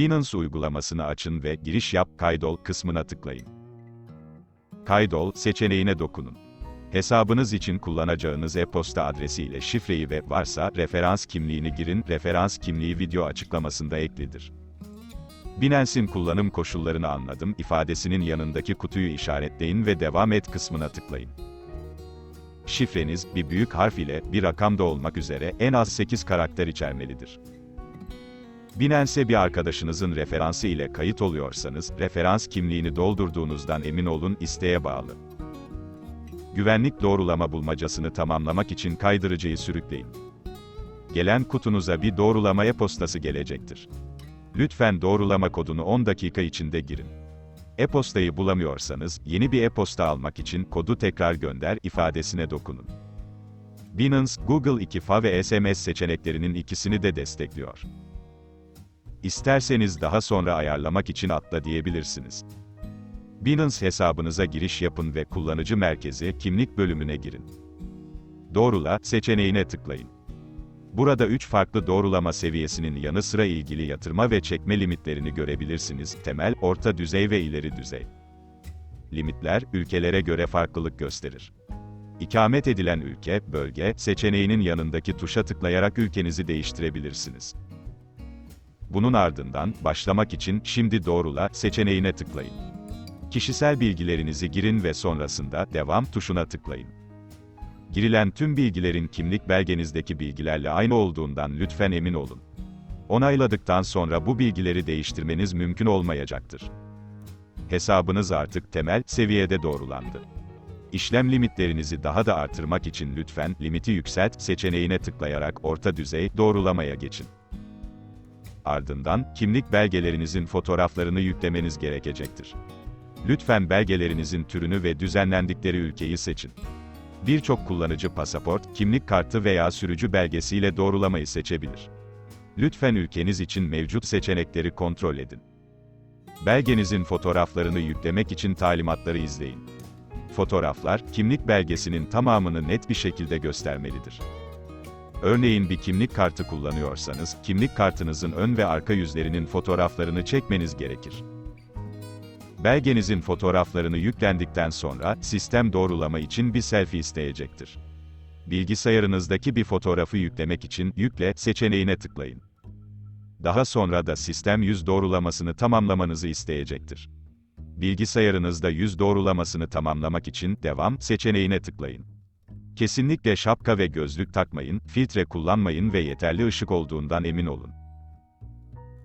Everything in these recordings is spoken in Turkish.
Binance uygulamasını açın ve giriş yap kaydol kısmına tıklayın. Kaydol seçeneğine dokunun. Hesabınız için kullanacağınız e-posta adresi ile şifreyi ve varsa referans kimliğini girin. Referans kimliği video açıklamasında eklidir. Binance'in kullanım koşullarını anladım ifadesinin yanındaki kutuyu işaretleyin ve devam et kısmına tıklayın. Şifreniz, bir büyük harf ile, bir rakamda olmak üzere, en az 8 karakter içermelidir. Binance'e bir arkadaşınızın referansı ile kayıt oluyorsanız, referans kimliğini doldurduğunuzdan emin olun, isteğe bağlı. Güvenlik doğrulama bulmacasını tamamlamak için kaydırıcıyı sürükleyin. Gelen kutunuza bir doğrulama e-postası gelecektir. Lütfen doğrulama kodunu 10 dakika içinde girin. E-postayı bulamıyorsanız, yeni bir e-posta almak için kodu tekrar gönder ifadesine dokunun. Binance, Google 2FA ve SMS seçeneklerinin ikisini de destekliyor. İsterseniz daha sonra ayarlamak için atla diyebilirsiniz. Binance hesabınıza giriş yapın ve kullanıcı merkezi kimlik bölümüne girin. Doğrula seçeneğine tıklayın. Burada 3 farklı doğrulama seviyesinin yanı sıra ilgili yatırma ve çekme limitlerini görebilirsiniz. Temel, orta düzey ve ileri düzey. Limitler, ülkelere göre farklılık gösterir. İkamet edilen ülke, bölge, seçeneğinin yanındaki tuşa tıklayarak ülkenizi değiştirebilirsiniz. Bunun ardından, başlamak için, şimdi doğrula, seçeneğine tıklayın. Kişisel bilgilerinizi girin ve sonrasında, devam tuşuna tıklayın. Girilen tüm bilgilerin kimlik belgenizdeki bilgilerle aynı olduğundan lütfen emin olun. Onayladıktan sonra bu bilgileri değiştirmeniz mümkün olmayacaktır. Hesabınız artık temel seviyede doğrulandı. İşlem limitlerinizi daha da artırmak için lütfen limiti yükselt seçeneğine tıklayarak orta düzey doğrulamaya geçin. Ardından kimlik belgelerinizin fotoğraflarını yüklemeniz gerekecektir. Lütfen belgelerinizin türünü ve düzenlendikleri ülkeyi seçin. Birçok kullanıcı pasaport, kimlik kartı veya sürücü belgesiyle doğrulamayı seçebilir. Lütfen ülkeniz için mevcut seçenekleri kontrol edin. Belgenizin fotoğraflarını yüklemek için talimatları izleyin. Fotoğraflar, kimlik belgesinin tamamını net bir şekilde göstermelidir. Örneğin bir kimlik kartı kullanıyorsanız, kimlik kartınızın ön ve arka yüzlerinin fotoğraflarını çekmeniz gerekir. Belgenizin fotoğraflarını yüklendikten sonra, sistem doğrulama için bir selfie isteyecektir. Bilgisayarınızdaki bir fotoğrafı yüklemek için, Yükle seçeneğine tıklayın. Daha sonra da sistem yüz doğrulamasını tamamlamanızı isteyecektir. Bilgisayarınızda yüz doğrulamasını tamamlamak için, Devam seçeneğine tıklayın. Kesinlikle şapka ve gözlük takmayın, filtre kullanmayın ve yeterli ışık olduğundan emin olun.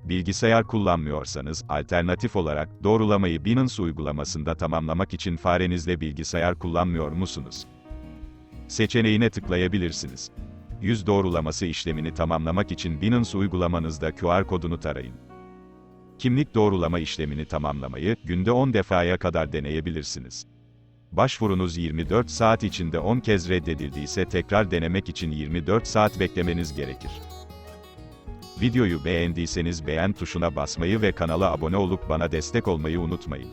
Bilgisayar kullanmıyorsanız, alternatif olarak, doğrulamayı Binance uygulamasında tamamlamak için farenizle bilgisayar kullanmıyor musunuz? Seçeneğine tıklayabilirsiniz. Yüz doğrulaması işlemini tamamlamak için Binance uygulamanızda QR kodunu tarayın. Kimlik doğrulama işlemini tamamlamayı, günde 10 defaya kadar deneyebilirsiniz. Başvurunuz 24 saat içinde 10 kez reddedildiyse tekrar denemek için 24 saat beklemeniz gerekir. Videoyu beğendiyseniz beğen tuşuna basmayı ve kanala abone olup bana destek olmayı unutmayın.